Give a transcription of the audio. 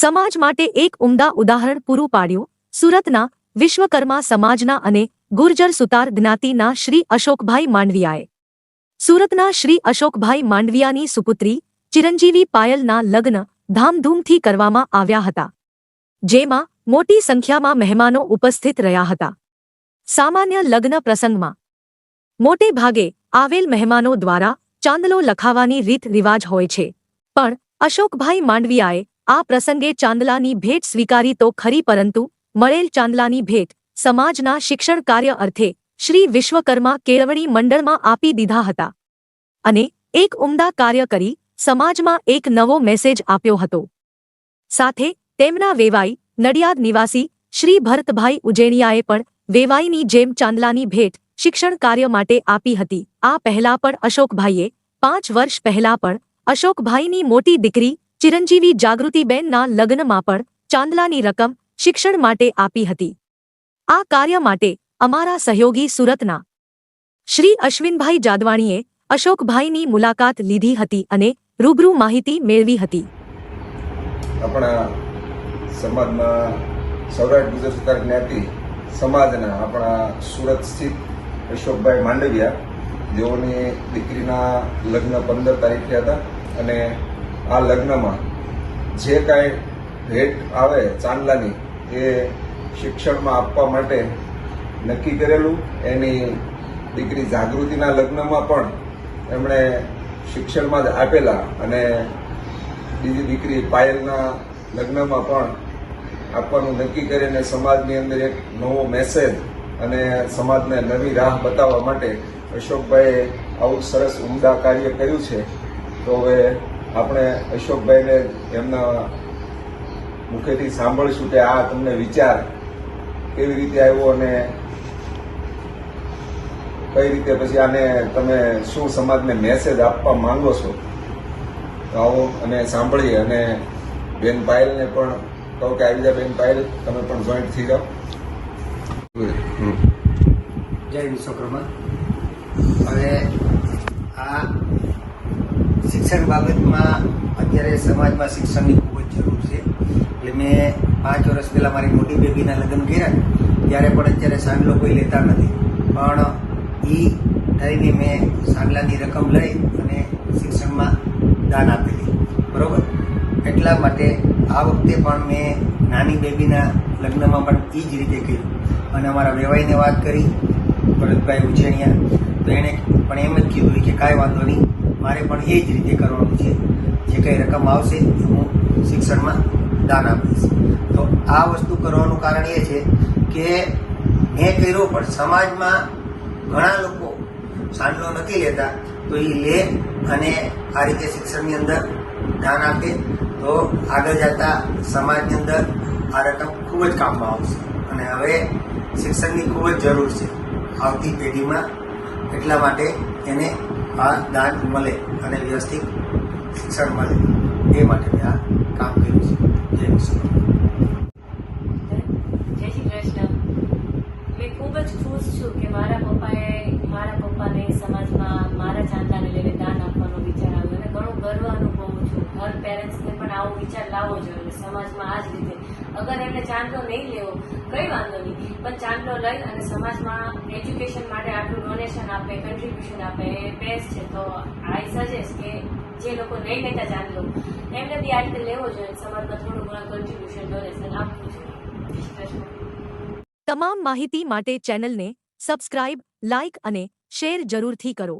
સમાજ માટે એક ઉમદા ઉદાહરણ પૂરું પાડ્યું. સુરતના વિશ્વકર્મા સમાજના અને ગુર્જર સુતાર જ્ઞાતિના શ્રી અશોકભાઈ માંડવિયાએ. સુરતના શ્રી અશોકભાઈ માંડવિયાની સુપુત્રી ચિરંજીવી પાયલના લગ્ન ધામધૂમથી કરવામાં આવ્યા હતા, જેમાં મોટી સંખ્યામાં મહેમાનો ઉપસ્થિત રહ્યા હતા. સામાન્ય લગ્ન પ્રસંગમાં મોટે ભાગે આવેલ મહેમાનો દ્વારા ચાંદલો લખાવાની રીત રિવાજ હોય છે. પણ અશોકભાઈ માંડવિયાએ આ પ્રસંગે ચાંદલાની ભેટ સ્વીકારી તો ખરી પરંતુ મળેલ ચાંદલાની ભેટ સમાજના શિક્ષણ કાર્ય અર્થે શ્રી વિશ્વકર્મા કેળવણી મંડળમાં આપી દીધા હતા. અને એક ઉમદા કાર્ય કરી સમાજમાં એક નવો મેસેજ આપ્યો હતો. સાથે તેમના વેવાઈ નડિયાદ નિવાસી શ્રી ભરતભાઈ ઉજેણિયાએ પણ વેવાઈની જેમ ચાંદલાની ભેટ શિક્ષણ કાર્ય માટે આપી હતી. આ પહેલા પણ અશોકભાઈએ પાંચ વર્ષ પહેલા પણ અશોકભાઈની મોટી દીકરી ચિરંજીવી જાગૃતિબેનના લગ્નમાં પણ ચાંદલાની રકમ શિક્ષણ માટે આપી હતી. આ કાર્ય માટે અમારા સહયોગી સુરતના શ્રી અશ્વિનભાઈ જાદવાણીએ અશોકભાઈની મુલાકાત લીધી હતી અને રૂબરૂ માહિતી મેળવી હતી. આપણા સમાજમાં સૌરાષ્ટ્ર ગુજરાત સરકાર જ્ઞાતિ સમાજના આપણા સુરત સ્થિત અશોકભાઈ માંડવિયા જેઓની દીકરીના લગ્ન પંદર તારીખે હતા અને આ લગ્નમાં જે કાંઈ ભેટ આવે ચાંદલાની એ શિક્ષણમાં આપવા માટે નક્કી કરેલું, એની દીકરી જાગૃતિના લગ્નમાં પણ એમણે શિક્ષણમાં જ આપેલા અને બીજી દીકરી પાયલના લગ્નમાં પણ આપવાનું નક્કી કરીને સમાજની અંદર એક નવો મેસેજ અને સમાજને નવી રાહ બતાવવા માટે અશોકભાઈએ આવું સરસ ઉમદા કાર્ય કર્યું છે તો હવે આપણે અશોકભાઈને એમના મુખેથી સાંભળીશું કે આ તમને વિચાર કેવી રીતે આવ્યો અને કઈ રીતે પછી આને તમે શું સમાજને મેસેજ આપવા માંગો છો તો આવો અને સાંભળીએ અને બેન પાયલને પણ કહું કે આવી જા બેન પાયલ, તમે પણ જોઈન્ટ થઈ જાઓ. જય વિશ્વકર્મા હવે આ શિક્ષણ બાબતમાં અત્યારે સમાજમાં શિક્ષણની ખૂબ જ જરૂર છે. એટલે મેં પાંચ વર્ષ પહેલાં મારી મોટી બેબીના લગ્ન કર્યા ત્યારે પણ અત્યારે સાંગલો કોઈ લેતા નથી. પણ એ થઈને મેં સાંગલાની રકમ લઈ અને શિક્ષણમાં દાન આપેલી બરોબર? એટલા માટે આ વખતે પણ મેં નાની બેબીના લગ્નમાં પણ એ જ રીતે કર્યું. અને અમારા વેવાઈને વાત કરી, ભરતભાઈ ઉછેણિયા તો એણે પણ એમ જ કીધું કે કાંઈ વાંધો નહીં, મારે પણ એ જ રીતે કરવાનું છે. જે કંઈ રકમ આવશે, હું શિક્ષણમાં દાન આપીશ. તો આ વસ્તુ કરવાનું કારણ એ છે કે મેં કર્યો, પણ સમાજમાં ઘણા લોકો સાંડલો નથી લેતા, તો એ લે અને આ રીતે શિક્ષણની અંદર દાન આપે. તો આગળ જતા સમાજની અંદર આ રકમ ખૂબ જ કામમાં આવશે. અને હવે શિક્ષણની ખૂબ જ જરૂર છે. આવતી પેઢીમાં એટલા માટે એને આ દાન મળે અને વ્યવસ્થિત શિક્ષણ મળે એ માટે આ કામ કર્યું છે. જય શ્રી કૃષ્ણ. મેં ખૂબ જ ખુશ છું કે મારા પપ્પાએ, મારા પપ્પાને સમાજમાં મારા ચાંદાને લઈને દાન આપવાનો વિચાર આવ્યો અને ઘણું ગર્વ અનુભવું છું. હર પેરેન્ટ્સને પણ આવો વિચાર લાવવો જોઈએ. સમાજમાં આ જ રીતે અગર એમને ચાંદલો નહીં લેવો, કઈ વાંધો નહીં. પણ ચાંદલો લઈ અને સમાજમાં એજ્યુકેશન માટે આટલું ડોનેશન આપે કન્ટ્રીબ્યુશન આપે, એ બેસ્ટ છે. તો આઈ સજેસ્ટ કે જે લોકો નહીં લેતા ચાંદલો એમને બી આ રીતે લેવો જોઈએ સમાજમાં થોડું ઘણું કન્ટ્રીબ્યુશન ડોનેશન આપવું જોઈએ. તમામ માહિતી માટે ચેનલને સબસ્ક્રાઇબ લાઇક અને શેર જરૂરથી કરો.